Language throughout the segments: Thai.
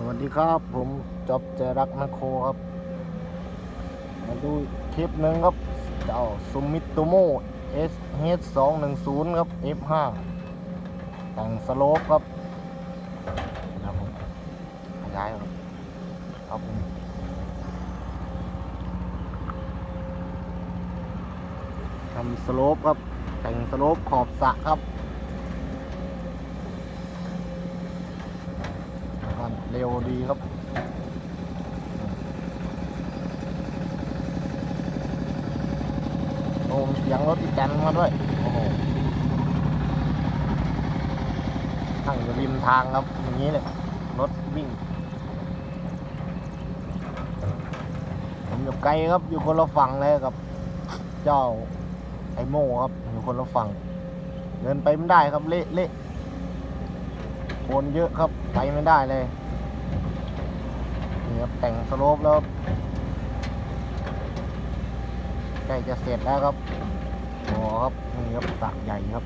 สวัสดีครับผมจอบใจรักมคโครครับ มาดูคลิปหนึ่งครับ เจ้าซูมิโตโม S H 2 1 0ครับ F 5แต่งสโลปครับนะผมขยายครับครับผมทำสโลปครับ แต่งสโลปขอบสระครับมัน เร็วดีครับโอ้มีเสียงรถอีแตนมาด้วย โอ้โหตั้งอยู่ริมทางครับ อย่างนี้เลยรถวิ่ง ผมอยู่ไกลครับ อยู่คนละฝั่งเลยกับ เจ้าไอโม่ครับ อยู่คนละฝั่ง เดินไปไม่ได้ครับ เละเละคนเยอะครับ ไปไม่ได้เลย นี่ครับแต่งสโลปแล้วใกล้จะเสร็จแล้วครับโอ้ครับนี่ครับสระใหญ่ครับ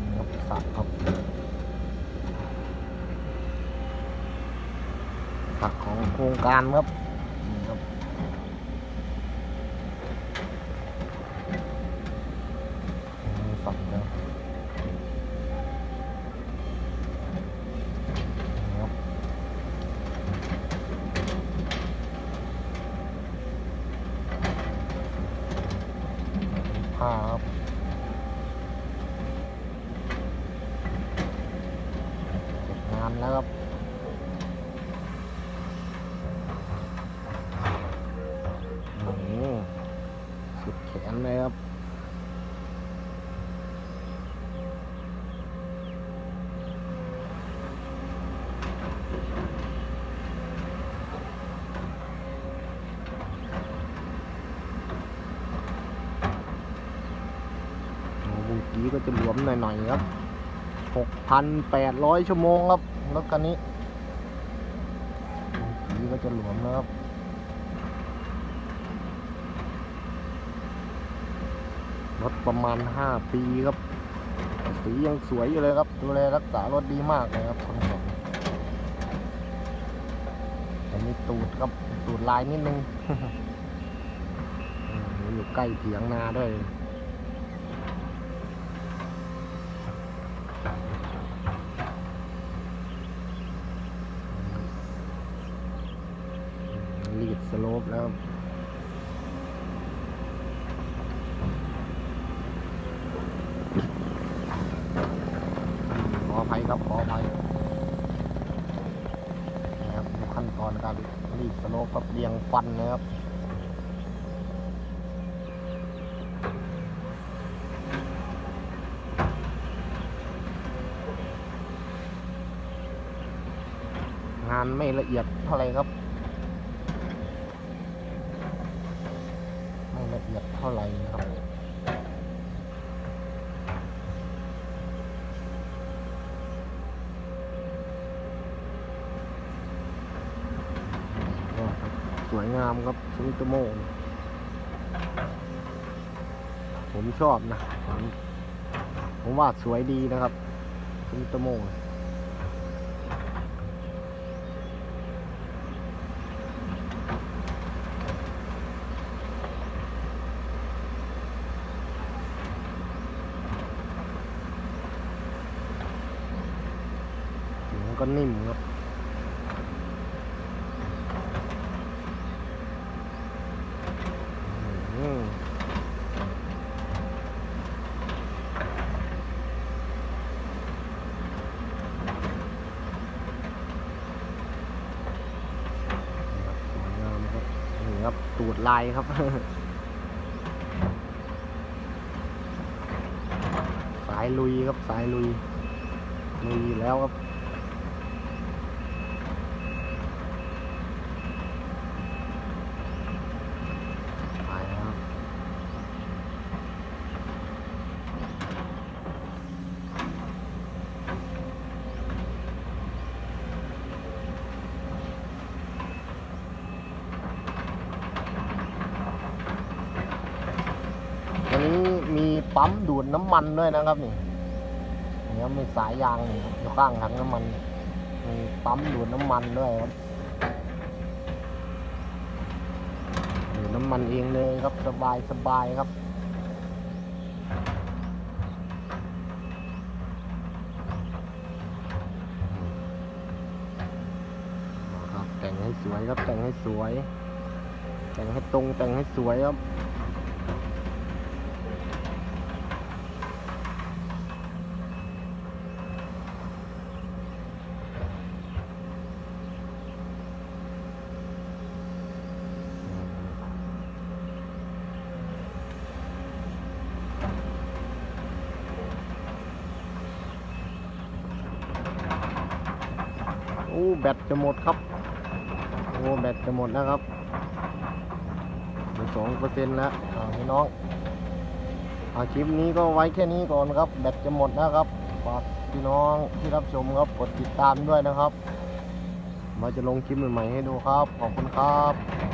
นี่ครับสระครับสระของโครงการครับนี่ครับนี่สระครับนี่ครับ ผ้าครับเสร็จงาน แล้วครับนี่สุดแขนเลยครับโอ้บุกีก็จะหลวมหน่อยๆครับ 6,800 ชั่วโมงครับ รถคันนี้บุกีก็จะหลวมนะครับรถประมาณ 5 ปีครับ สียังสวยอยู่เลยครับ ดูแลรักษารถดีมากเลยครับคนขับแต่มีตูดครับ ตูดลายนิดนึงอืมอยู่ใกล้เถียงนาด้วย ลีดสโลปแล้ว ขออภัยครับ ขออภัยนะครับ ตอนการรีดสโลปครับเรียงฟันนะครับงานไม่ละเอียดเท่าไหรครับ ไม่ละเอียดเท่าไหร่นะครับ ก็ครับส วยงามครับซูมิตโมะผมชอบนะ ผมผมว่าสวยดีนะครับซูมิตโมงก็นิ่มครับ อืมสวยงามครับ นี่ครับ ตูดลายครับ สายลุยครับสายลุยลุยแล้วครับ ไปแล้วครับ อันนี้มี ปั๊มดูดน้ำมันด้วยนะครับนี่นี่ครับมีสายยางอยู่ข้างถังน้ำมันมีปั๊มดูดน้ำมันด้วยครับดูดน้ำมันเองเลยครับสบายสบายครับครับแต่งให้สวยครับแต่งให้สวย แต่งให้ตรงแต่งให้สวยครับ อ้แบตจะหมดครับ โอ้แบตจะหมดแล้วครับเหลือสองเปอร์เซ็นต์แล้วอ่าพี่น้องอาคลิปนี้ก็ไว้แค่นี้ก่อนครับ แบตจะหมดนะครับฝากพี่น้องที่รับชมครับกดติดตามด้วยนะครับ มาจะลงคลิปใหม่ๆให้ดูครับ ขอบคุณครับ